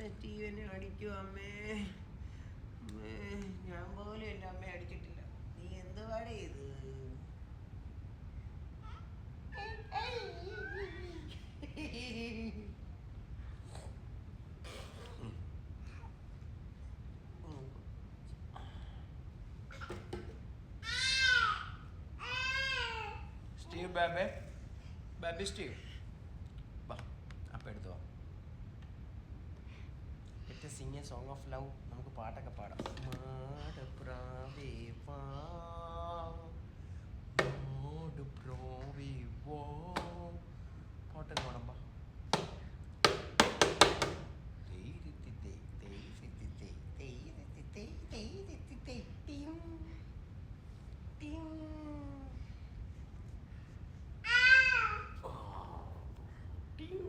അമ്മ സ്റ്റീവനെ അടിക്കും അമ്മേ. ഞാൻ പോലും എന്റെ അടിച്ചിട്ടില്ല നീ എന്തുവാടേ ഇത്? സ്റ്റീവ് ബാബേ. ബാബി സ്റ്റീവ്. വാ അപ്പം എടുത്തു വാ. Let sing a song of love നമുക്ക് പാട്ടൊക്കെ പാടാം മാടപ്രാവേ വാ മാടപ്രാവേ വാ പാട്ടൊക്കെ പാടാം വാ തെയ്തിത്തിത്തേ, തെയ്തിത്തിത്തേ, തെയ്തിത്തിത്തേ, തെയ്തിത്തിത്തേ, ടിം, ടിം. ടിം.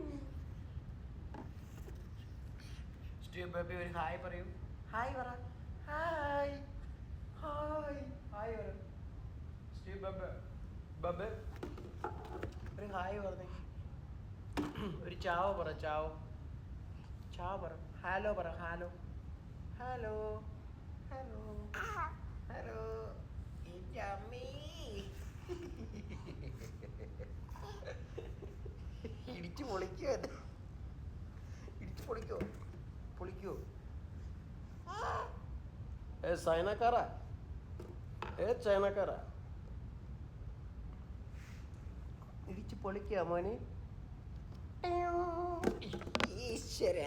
സ്റ്റീവ് ബേബി ഒരു ഹായ് പറയൂ. ഹായ് പറ. ഹായ് ഹായ് ഹായ് പറ. സ്റ്റീവ് ബേബി ബബ് ഒരു ഹായ് പറഞ്ഞേ. ഒരു ചാവോ പറ ചാവോ. ചാവോ പറ. ഹലോ പറ ഹലോ ഹലോ ഹലോ ഹലോ എന്റെ അമ്മേ ഇടിച്ചു പൊളിക്കുക ഇടിച്ചു പൊളിക്കോ പൊളിക്കോ ഏ സൈനക്കാര ഏ ചൈനക്കാര ഇടിച്ചു പൊളിക്കുക മോനെ ഈശ്വര